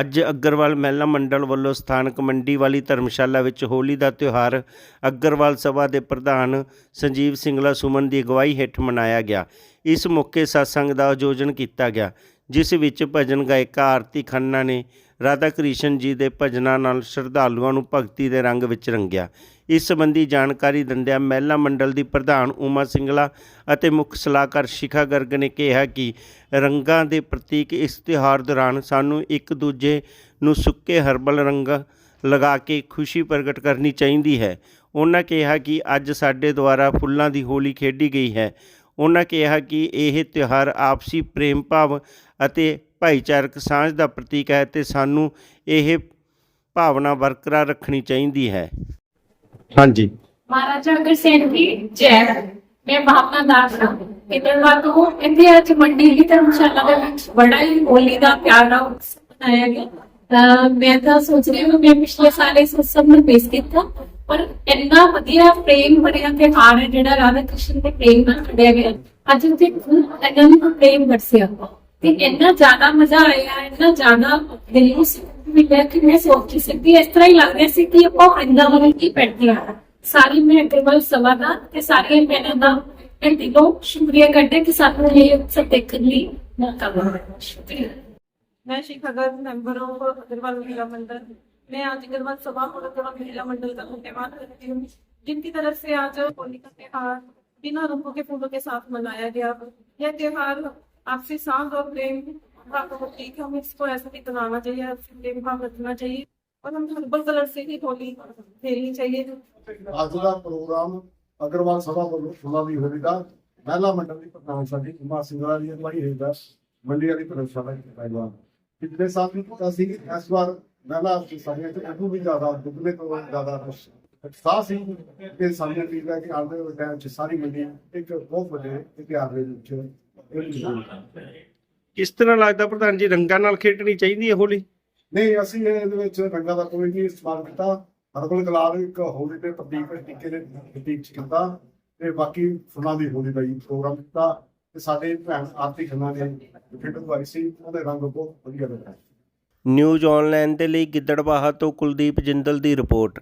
ਅੱਜ ਅੱਗਰਵਾਲ ਮਹਿਲਾ ਮੰਡਲ ਵੱਲੋਂ ਸਥਾਨਕ ਮੰਡੀ ਵਾਲੀ ਧਰਮਸ਼ਾਲਾ ਵਿੱਚ ਹੋਲੀ ਦਾ ਤਿਉਹਾਰ ਅੱਗਰਵਾਲ ਸਭਾ ਦੇ ਪ੍ਰਧਾਨ ਸੰਜੀਵ ਸਿੰਗਲਾ ਸੁਮਨ ਦੀ ਅਗਵਾਈ ਹੇਠ ਮਨਾਇਆ ਗਿਆ। ਇਸ ਮੌਕੇ satsang ਦਾ ਆਯੋਜਨ ਕੀਤਾ ਗਿਆ। ਜਿਸ ਵਿੱਚ ਭਜਨ ਗਾਇਕਾ ਆਰਤੀ ਖੰਨਾ ਨੇ ਰਾਧਾ ਕ੍ਰਿਸ਼ਨ ਜੀ ਦੇ ਭਜਨਾਂ ਨਾਲ ਸ਼ਰਧਾਲੂਆਂ ਨੂੰ ਭਗਤੀ ਦੇ ਰੰਗ ਵਿੱਚ ਰੰਗਿਆ। ਇਸ ਸੰਬੰਧੀ ਜਾਣਕਾਰੀ ਦਿੰਦਿਆਂ ਮਹਿਲਾ ਮੰਡਲ ਦੀ ਪ੍ਰਧਾਨ ਉਮਾ ਸਿੰਗਲਾ ਅਤੇ ਮੁੱਖ ਸਲਾਹਕਾਰ ਸ਼ਿਖਾ ਗਰਗ ਨੇ ਕਿਹਾ ਕਿ ਰੰਗਾਂ ਦੇ ਪ੍ਰਤੀਕ ਇਸ ਤਿਉਹਾਰ ਦੌਰਾਨ ਸਾਨੂੰ ਇੱਕ ਦੂਜੇ ਨੂੰ ਸੁੱਕੇ ਹਰਬਲ ਰੰਗ ਲਗਾ ਕੇ ਖੁਸ਼ੀ ਪ੍ਰਗਟ ਕਰਨੀ ਚਾਹੀਦੀ ਹੈ। ਉਹਨਾਂ ਕਿਹਾ ਕਿ ਅੱਜ ਸਾਡੇ ਦੁਆਰਾ ਫੁੱਲਾਂ ਦੀ ਹੋਲੀ ਖੇਡੀ ਗਈ ਹੈ। ਉਹਨਾਂ ਕਿਹਾ ਕਿ ਇਹ ਤਿਉਹਾਰ ਆਪਸੀ ਪ੍ਰੇਮ ਭਾਵ ਅਤੇ ਭਾਈਚਾਰਕ ਸਾਂਝ ਦਾ ਪ੍ਰਤੀਕ ਹੈ ਤੇ ਸਾਨੂੰ ਇਹ ਭਾਵਨਾ ਬਰਕਰਾਰ ਰੱਖਣੀ ਚਾਹੀਦੀ ਹੈ। ਹਾਂਜੀ। ਮਹਾਰਾਜਾ ਅਗਰਸੈਨ ਦੀ ਜੈ ਮੈਂ ਭਾਵਨਾ ਦਾਸ ਹਾਂ ਇਤਨਾ ਤੋਂ ਇੰਡੀਆ ਚ ਮੰਡੀ ਦੀ ਧਰਮਸ਼ਾਲਾ ਦੇ ਵਿੱਚ ਬੜਾ ਹੀ ਹੋਲੀ ਦਾ ਪਿਆਰਾ ਉਤਸਵ ਮਨਾਇਆ ਗਿਆ। ਤਾਂ ਮੈਂ ਤਾਂ ਸੋਚ ਰਹੀ ਹਾਂ ਮੈਂ ਪਿਛਲੇ ਸਾਲ ਇਸ ਉਤਸਵ ਨੂੰ ਪੇਸ਼ ਕੀਤਾ। ਪਰ ਇੰਨਾ ਵਧੀਆ ਪ੍ਰੇਮ ਬਣਿਆ ਕਿ ਆਣੇ ਜਿਹੜਾ ਰਾਧਾ ਕ੍ਰਿਸ਼ਨ ਦੇ ਪ੍ਰੇਮ ਨਾਲ ਖੜਿਆ ਗਿਆ। ਅੱਜ ਉੱਥੇ ਖੂਬ ਨੂੰ ਪ੍ਰੇਮ ਵਰਸਿਆ ਤੇ ਇੰਨਾ ਜ਼ਿਆਦਾ ਮਜ਼ਾ ਆਇਆ, ਇੰਨਾ ਜ਼ਿਆਦਾ ਦਿਲ ਨੂੰ ਸਕੂਨ ਮਿਲਿਆ ਕਿ ਮੈਂ ਸੋਚ ਸਕਦੀ ਇਸ ਤਰ੍ਹਾਂ ਹੀ ਲੱਗ ਸੀ ਕਿ ਆਪਾਂ ਵਰਿੰਦਾਵਨ ਕੀ ਪੈਂਦੀਆਂ ਸਾਰੀ ਮੈਂ ਅਗਰਵਾਲ ਸਭਾ ਦਾ ਤੇ ਸਾਰੇ ਮੈਨਾਂ ਦਾ ਐਂਡ ਦਿਲੋਂ ਸ਼ੁਕਰੀਆ ਕਰਦੇ ਕਿ ਸਾਨੂੰ ਇਹ ਸਭ ਦੇਖਣ ਲਈ ਮੌਕਾ ਮਿਲਿਆ। ਮੈਂ ਸ਼ਿਖਾ ਮੈਂਬਰ ਆਫ ਅਗਰਵਾਲ ਮਹਿਲਾ मैं आज अग्रवाल सभा और अग्रवाल महिला मंडल का धन्यवाद करती हूँ जिनकी तरफ से आज होली का त्योहार बिना रंगों के फूलों के साथ मनाया गया यह त्योहार आपसी सांग और प्रेम का प्रतीक है हमें इसको ऐसा नहीं बनाना चाहिए आपसी प्रेम भाव रखना चाहिए और हम हर्बल कलर से ही होली खेलनी चाहिए ਅੱਜ ਦਾ ਪ੍ਰੋਗਰਾਮ ਅਗਰਵਾਲ ਸਭਾ ਵੱਲੋਂ ਸੁਣਾ ਦੀ ਹੋਵੇਗਾ ਮਹਿਲਾ ਮੰਡਲ ਦੀ ਪ੍ਰਧਾਨ ਸਾਡੀ ਉਮਾ ਸਿੰਘਲਾ ਦੀ ਅਗਵਾਈ ਹੇਠ ਮੰਡੀ ਵਾਲੀ ਪ੍ਰਸ਼ਾਲਾ ਦੀ ਪਹਿਲਵਾਨ ਪਿਛਲੇ ਸਾਲ ਵੀ ਕੀਤਾ ਸੀ ਇਸ ਵਾਰ ਮਹਿਲਾ ਸਾਡੀਆਂ ਤੇ ਇਹਨੂੰ ਵੀ ਜ਼ਿਆਦਾ ਦੁੱਗਲੇ ਤੋਂ ਜ਼ਿਆਦਾ ਉਤਸ਼ਾਹ ਸੀ। ਕਿ ਸਾਡੀਆਂ ਟੀਮ ਹੈ ਕਿ ਆਉਣ ਵਾਲੇ ਟਾਈਮ 'ਚ ਸਾਰੀ ਮੰਡੀ ਇੱਕ ਬਹੁਤ ਵੱਡੇ ਇਤਿਹਾਸ ਦੇ ਵਿੱਚ। ਕਿਸ ਤਰ੍ਹਾਂ ਲੱਗਦਾ ਪ੍ਰਧਾਨ ਜੀ ਰੰਗਾਂ ਨਾਲ ਖੇਡਣੀ ਚਾਹੀਦੀ ਹੈ ਹੋਲੀ? ਨਹੀਂ ਅਸੀਂ ਇਹਦੇ ਵਿੱਚ ਰੰਗਾਂ ਦਾ ਕੋਈ ਨਹੀਂ ਇਸਤੇਮਾਲ ਕੀਤਾ। ਹਰਬਲ ਕਲਾਲ ਇੱਕ ਹੋਲੀ ਦੇ ਪ੍ਰਤੀਕ ਦੇ ਟੀਕੇ ਦੇ ਪ੍ਰਤੀਕ ਚ ਕੀਤਾ ਤੇ ਬਾਕੀ ਫੁੱਲਾਂ ਦੀ ਹੋਲੀ ਦਾ ਹੀ ਪ੍ਰੋਗਰਾਮ ਕੀਤਾ ਤੇ ਸਾਡੇ ਭੈਣ ਆਰਤੀ ਖੰਨਾ ਨੇ ਫਿੱਟ ਵਾਈ ਸੀ। ਉਹਦੇ ਰੰਗ ਬਹੁਤ ਵਧੀਆ ਲੱਗਾ। ਨਿਊਜ਼ ਔਨਲਾਈਨ ਦੇ ਲਈ ਗਿੱਦੜਬਾਹਾ ਤੋਂ ਕੁਲਦੀਪ ਜਿੰਦਲ ਦੀ ਰਿਪੋਰਟ।